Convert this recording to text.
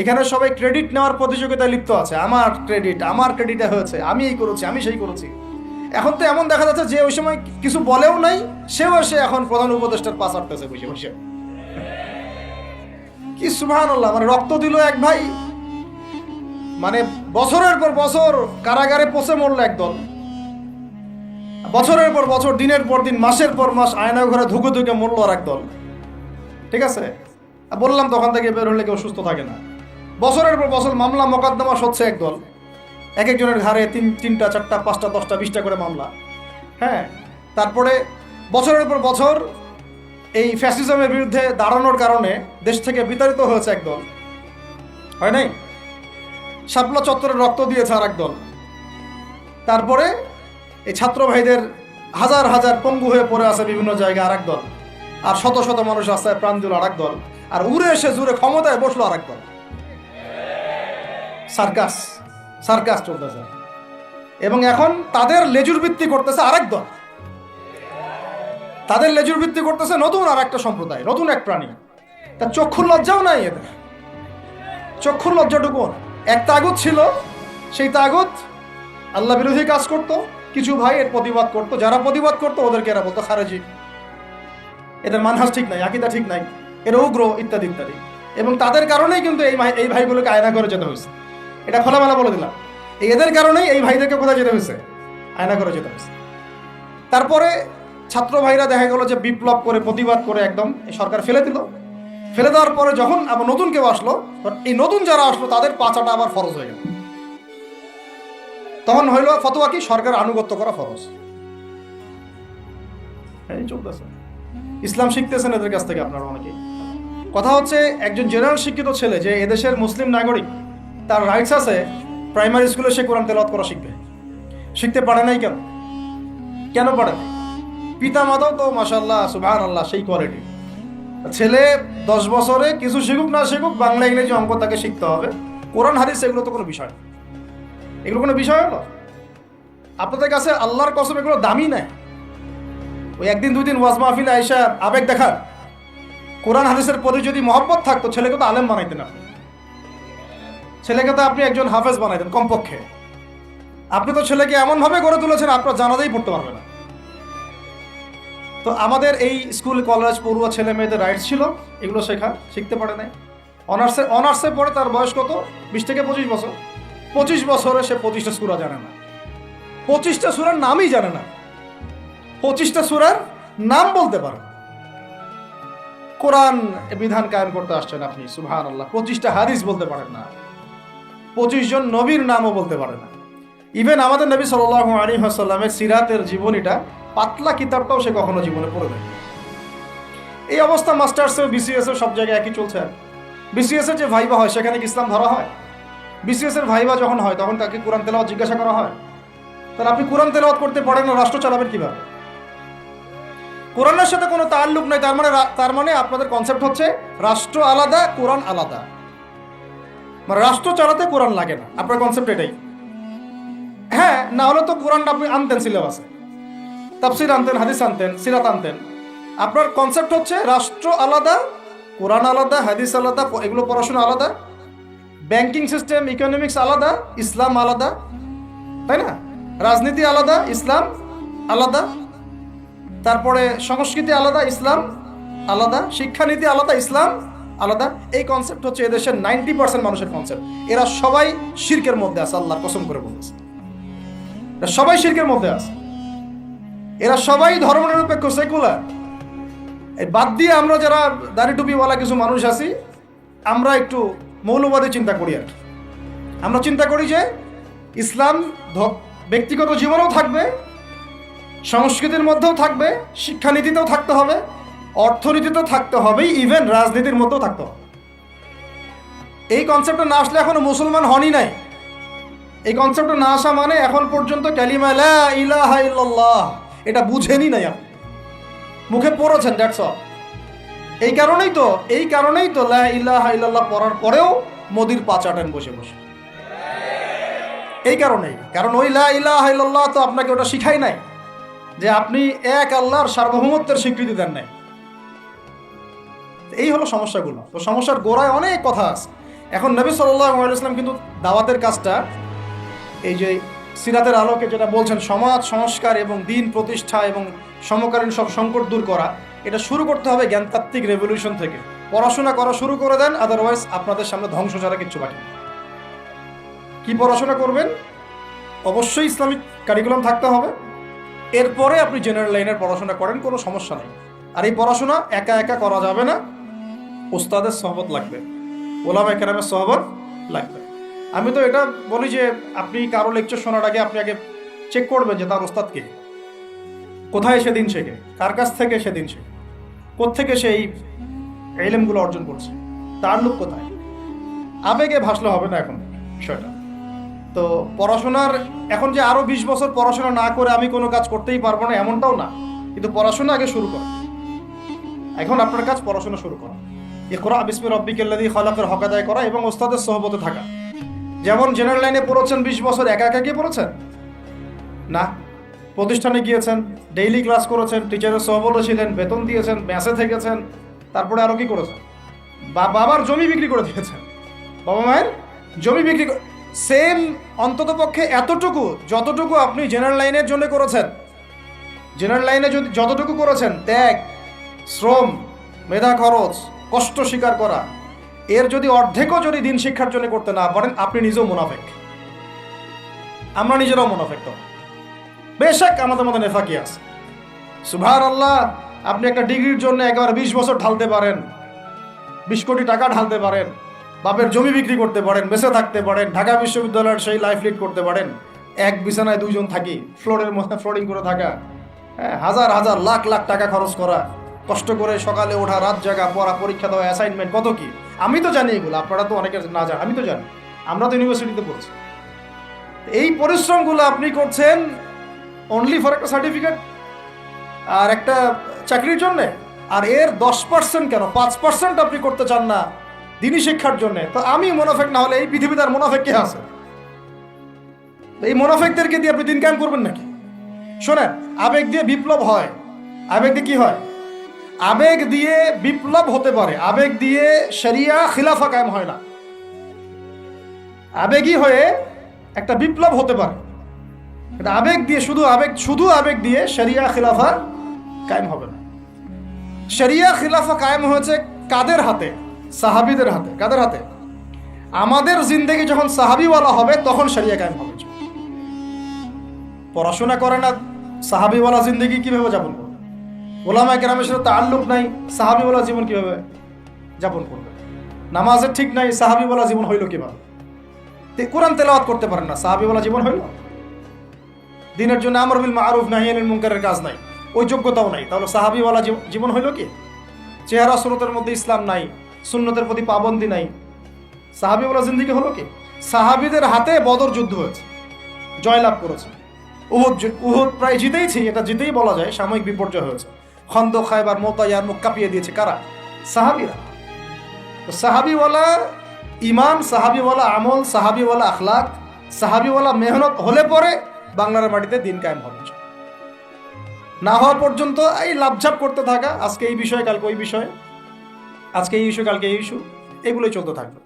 এখানে সবাই ক্রেডিট নেওয়ার প্রতিযোগিতায় লিপ্ত আছে। আমার ক্রেডিট আমার ক্রেডিটে হয়েছে, আমি এই করেছি, আমি সেই করেছি। এখন তো এমন দেখা যাচ্ছে যে ওই সময় কিছু বলেও নাই, সেও এসে এখন প্রধান উপদেষ্টার পাশ আটতেছে বসে বসে। কি সুভান মানে রক্ত দিল এক ভাই। মানে বছরের পর বছর কারাগারে পচে মরলো একদল। বছরের পর বছর, দিনের পর দিন, মাসের পর মাস আয়না ঘরে ধুকে ধুকে মরলো আর একদল। ঠিক আছে? বললাম তখন থেকে বের হলে কেউ সুস্থ থাকে না। বছরের পর বছর মামলা মোকদ্দমা সচ্ছে একদল এক একজনের ঘাড়ে তিন তিনটা, চারটা, পাঁচটা, দশটা, বিশটা করে মামলা। হ্যাঁ তারপরে বছরের পর বছর এই ফ্যাসিজমের বিরুদ্ধে দাঁড়ানোর কারণে দেশ থেকে বিতাড়িত হয়েছে একদল হয় নাই? শাপলা চত্বরে রক্ত দিয়েছে আর একদল তারপরে এই ছাত্র ভাইদের হাজার হাজার পঙ্গু হয়ে পড়ে আছে বিভিন্ন জায়গায় আর দল। আর শত শত মানুষ রাস্তায় প্রাণ দিল আর দল। আর উড়ে এসে জুড়ে ক্ষমতায় বসল আর দল। সার্কাস সার্কাস চলতেছে। এবং এখন তাদের লেজুর ভিত্তি করতেছে আরেক দল। তাদের লেজুর ভিত্তি করতেছে নতুন আর একটা সম্প্রদায়, নতুন এক প্রাণী। তা চক্ষুর লজ্জাও নাই এদের। চক্ষুর লজ্জাটুকু এক তাগুত ছিল, সেই তাগুত আল্লাহ বিরোধী কাজ করত, কিছু ভাই এর প্রতিবাদ করত, যারা প্রতিবাদ করতো ওদেরকে এরা বলতো খারেজি। এদের মানহাস ঠিক নাই, আকিদা ঠিক নাই, এর উগ্র ইত্যাদি ইত্যাদি। এবং তাদের কারণেই কিন্তু এই এই ভাইগুলোকে আয়না করে যেতে হয়েছে। এটা খোলামেলা বলে দিলাম। এদের কারণেই এই ভাইদেরকে কোথায় যেতে হয়েছে? আয়না করে যেতে হয়েছে। তারপরে ছাত্র ভাইরা দেখা গেল যে বিপ্লব করে, প্রতিবাদ করে একদম সরকার ফেলে দিল। ফেলে দেওয়ার পরে যখন আবার নতুন কেউ আসলো এই নতুন যারা আসলো, তাদের পাচাটা আবার ফরজ হয়ে গেল। তখন হইল ফতোয়া কি? সরকার আনুগত্য করা ফরজ। চলতেছে। ইসলাম শিখতেছেন এদের কাছ থেকে আপনারা অনেকেই। কথা হচ্ছে, একজন জেনারেল শিক্ষিত ছেলে যে এদেশের মুসলিম নাগরিক তার রাইটস আছে প্রাইমারি স্কুলে সে কোরআন তেলাওয়াত করা শিখবে। শিখতে পারে নাই কেন? কেন পারে নাই? পিতা মাতাও তো মাসাল্লাহ সুবাহ আল্লাহ সেই কোয়ালিটি ছেলে দশ বছরে কিছু শিখুক, না শিখুক, বাংলা, ইংরেজি অঙ্ক তাকে শিখতে হবে। কোরআন, হাদিস, এগুলো তো কোনো বিষয় না। এগুলো কোনো বিষয় হলো? আপনাদের কাছে আল্লাহর কসম, এগুলো দামি নাই। ওই একদিন দুই দিন ওয়াজ মাহফিলে আইসা আবেগ দেখার কোরআন, হাদিসের প্রতি যদি মহব্বত থাকতো, ছেলেকে তো আলেম বানাইতেন আপনি। ছেলেকে তো আপনি একজন হাফেজ বানাইতেন কমপক্ষে। আপনি তো ছেলেকে এমনভাবে গড়ে তুলেছেন, আপনার জানাতেই পড়তে পারবে না। তো আমাদের এই স্কুল, কলেজ, পড়ুয়া ছেলে মেয়েদের রাইটস ছিল, এগুলো শেখা, শিখতে পারে নাই। অনার্সে অনার্সে পড়ে তার বয়স কত? বিশ থেকে পঁচিশ বছর। পঁচিশ বছরে সে পঁচিশটা সুরা জানে না। পঁচিশটা সুরার নামই জানে না। পঁচিশটা সুরার নাম বলতে পারে। কোরআন বিধান কায়েম করতে আসছেন আপনি সুহান আল্লাহ পঁচিশটা হাদিস বলতে পারেন না। পঁচিশ জন নবীর নামও বলতে পারে না। ইভেন আমাদের নবী সাল আলী হাসাল্লামের সিরাতের জীবনীটা পাতলা কিতাবটাও সে কখনো জীবনে পড়ে দেয় এই অবস্থা মাস্টার্সে বিসিএস সব জায়গায় একই চলছে বিসিএস এর যে ভাইবা হয়, সেখানে কি ইসলাম ধরা হয়? বিসিএস এর ভাইবা যখন হয়, তখন তাকে কোরআন তেলাওয়াত জিজ্ঞাসা করা হয়। তাহলে আপনি কোরআন তেলাওয়াত করতে পারেন না, রাষ্ট্র চালাবেন কীভাবে? কোরআনের সাথে কোনো তাল্লুক নাই, তার মানে তার মানে আপনাদের কনসেপ্ট হচ্ছে, রাষ্ট্র আলাদা, কোরআন আলাদা। মানে রাষ্ট্র চালাতে কোরআন লাগে না। আপনার কনসেপ্ট এটাই। হ্যাঁ না হলে তো কোরআনটা আপনি আনতেন সিলেবাসে তাফসির আনতেন, হাদিস আনতেন, সিরাত আনতেন। আপনার কনসেপ্ট হচ্ছে রাষ্ট্র আলাদা, কোরআন আলাদা, হাদিস আলাদা এগুলো পড়াশোনা আলাদা। ব্যাংকিং সিস্টেম ইকোনমিক্স আলাদা, ইসলাম আলাদা। তাই না? রাজনীতি আলাদা, ইসলাম আলাদা। তারপরে সংস্কৃতি আলাদা, ইসলাম আলাদা। শিক্ষানীতি আলাদা, ইসলাম আলাদা। এই কনসেপ্ট হচ্ছে এদেশের নাইনটি পার্সেন্ট মানুষের কনসেপ্ট এরা সবাই শির্কের মধ্যে আছে আল্লাহর কসম করে বলতেছে। এরা সবাই শির্কের মধ্যে আছে। এরা সবাই ধর্মনিরপেক্ষ সেকুলার এই বাদ দিয়ে আমরা যারা দাড়ি টুপিওয়ালা কিছু মানুষ আছি, আমরা একটু মৌলবাদী চিন্তা করি আর আমরা চিন্তা করি যে ইসলাম ব্যক্তিগত জীবনেও থাকবে, সংস্কৃতির মধ্যেও থাকবে, শিক্ষানীতিতেও থাকতে হবে অর্থনীতিতেও থাকতে হবেই ইভেন রাজনীতির মধ্যেও থাকতে হবে। এই কনসেপ্টটা না আসলে এখনও মুসলমান হনই নাই। এই কনসেপ্টটা না আসা মানে এখন পর্যন্ত ক্যালিমা ইলাহা এটা বুঝেনি নাই আপনি। মুখে পড়েছেন দ্যাটস অল এই কারণেই তো, এই কারণেই তো লা ইলাহা ইল্লাল্লাহ পড়ার পরেও মোদির পা চাটেন বসে বসে। এই কারণেই, কারণ ওই লা ইলাহা ইল্লাল্লাহ তো আপনাকে ওটা শিখাই নাই, যে আপনি এক আল্লাহর সার্বভৌমত্বের স্বীকৃতি দেন নাই। এই হলো সমস্যাগুলো। তো সমস্যার গোড়ায় অনেক কথা আছে। এখন নবী সাল্লাম কিন্তু দাওয়াতের কাজটা এই যে সিরাতের আলোকে যেটা বলছেন, সমাজ, সংস্কার এবং দিন প্রতিষ্ঠা এবং সমকালীন সব সংকট দূর করা, এটা শুরু করতে হবে জ্ঞানতাত্ত্বিক রেভলিউশন থেকে। পড়াশোনা করা শুরু করে দেন আদারওয়াইজ আপনাদের সামনে ধ্বংস ছাড়া কিচ্ছু বাকি কি পড়াশোনা করবেন? অবশ্যই ইসলামিক কারিকুলাম থাকতে হবে। এরপরে আপনি জেনারেল লাইনের পড়াশোনা করেন, কোনো সমস্যা নেই। আর এই পড়াশোনা একা একা করা যাবে না। ওস্তাদের সহবত লাগবে। ওলামা একরামের সহবত লাগবে। আমি তো এটা বলি যে, আপনি কারও লেকচার শোনার আগে আপনি আগে চেক করবেন যে তার ওস্তাদ কে। কোথায় সেদিন শেখে? কার কাছ থেকে সেদিন শেখে? কোত্থেকে সে এই এলেমগুলো অর্জন করছে? তার লোক কোথায়? আবেগে ভাসলে হবে না এখন বিষয়টা। তো পড়াশোনার, এখন যে আরও বিশ বছর পড়াশোনা না করে আমি কোনো কাজ করতেই পারব না, এমনটাও না। কিন্তু পড়াশোনা আগে শুরু করা। এখন আপনার কাজ পড়াশোনা শুরু করা। ইকরা বিসমি রব্বিকাল্লাযী খালাকের হক আদায় করা এবং ওস্তাদের সহবতে থাকা। যেমন জেনারেল লাইনে পড়েছেন বিশ বছর একা একা গিয়ে পড়েছেন? না। প্রতিষ্ঠানে গিয়েছেন, ডেইলি ক্লাস করেছেন, টিচারের সহবতে ছিলেন, বেতন দিয়েছেন, মেসে থেকেছেন, তারপরে আরও কি করেছেন? বা বাবার জমি বিক্রি করে দিয়েছেন। বাবা মায়ের জমি বিক্রি সেম অন্তত পক্ষে এতটুকু যতটুকু আপনি জেনারেল লাইনের জন্য করেছেন। জেনারেল লাইনে যদি যতটুকু করেছেন, ত্যাগ। শ্রম, মেধা খরচ, কষ্ট স্বীকার করা। এর যদি অর্ধেকও যদি দিন শিক্ষার জন্য করতে না পারেন, আপনি নিজেও মুনাফেক। আমরা নিজেরাও মুনাফেক তো। বেশক আমাদের মধ্যে নেফাকি আছে। সুভার আল্লাহ আপনি একটা ডিগ্রির জন্য একেবারে বিশ বছর ঢালতে পারেন, বিশ কোটি টাকা ঢালতে পারেন, বাপের জমি বিক্রি করতে পারেন, বেঁচে থাকতে পারেন, ঢাকা বিশ্ববিদ্যালয়ের সেই লাইফ লিড করতে পারেন। এক বিছানায় দুইজন থাকি ফ্লোরের মধ্যে ফ্লোরিং করে থাকা। হ্যাঁ হাজার হাজার, লাখ লাখ টাকা খরচ করা। কষ্ট করে সকালে ওঠা, রাত জাগা, পড়া, পরীক্ষা দেওয়া অ্যাসাইনমেন্ট কত কি? আমি তো জানি এগুলো, আপনারা তো অনেকে না জান আমি তো জানি। আমরা তো ইউনিভার্সিটিতে পড়ছি। এই পরিশ্রমগুলো আপনি করছেন অনলি ফর একটা সার্টিফিকেট আর একটা চাকরির জন্য? আর এর দশ পার্সেন্ট কেন? পাঁচ পার্সেন্ট আপনি করতে চান না দিনী শিক্ষার জন্য। তো আমি মোনাফেক, না হলে এই পৃথিবীতে আর মোনাফেক কে আছে? এই মোনাফেকদেরকে দিয়ে আপনি দিন কায়েম করবেন নাকি? শোনেন, আবেগ দিয়ে বিপ্লব হয়। আবেগ দিয়ে কি হয়? আবেগ দিয়ে বিপ্লব হতে পারে। আবেগ দিয়ে শরিয়া খিলাফা কায়েম হয় না। আবেগই হয়ে একটা বিপ্লব হতে পারে। আবেগ দিয়ে শুধু আবেগ শুধু আবেগ দিয়ে শরিয়া খিলাফা কায়েম হবে না। শরিয়া খিলাফা কায়েম হয়েছে কাদের হাতে? সাহাবিদের হাতে। কাদের হাতে? আমাদের জিন্দগি যখন সাহাবিওয়ালা হবে, তখন শরিয়া কায়েম হবে। পড়াশোনা করে না সাহাবিওয়ালা জিন্দগি কীভাবে করবে? ওলামা কেরামের সাথে তাল্লুক নাই, সাহাবিওয়ালা জীবন কীভাবে যাপন করবে? নামাজের ঠিক নাই, সাহাবিওয়ালা জীবন হইল কীভাবে? কোরআন তেলাওয়াত করতে পারেন না, সাহাবিওয়ালা জীবন হইল? দিনের জন্য আমর বিল মারুফ নাহিয়ানিল মুনকারের কাজ নাই, ওই যোগ্যতাও নাই, তাহলে সাহাবিওয়ালা জীব- জীবন হইল কি? চেহারা স্রোতের মধ্যে ইসলাম নাই, সুন্নতের প্রতি পাবন্দি নাই, সাহাবিওয়ালা জিন্দিগি হলো কি? সাহাবিদের হাতে বদর যুদ্ধ হয়েছে, জয়লাভ করেছে, উহুদ উহুদ প্রায় জিতেইছি, এটা জিতেই বলা যায়, সাময়িক বিপর্যয় হয়েছে। খন্দ খাইবার মোতায়ার মুখ কাঁপিয়ে দিয়েছে, কারা? সাহাবিরা। সাহাবিওয়ালা ইমান সাহাবিওয়ালা আমল, সাহাবিওয়ালা আখলাক, সাহাবিওয়ালা মেহনত হলে পরে বাংলার মাটিতে দিন কায়েম হবে। না হওয়া পর্যন্ত এই লাভঝাপ করতে থাকা, আজকে এই বিষয়ে, কালকে ওই বিষয়ে, আজকে এই ইস্যু, কালকে এই ইস্যু, এগুলোই চলতে থাকবে।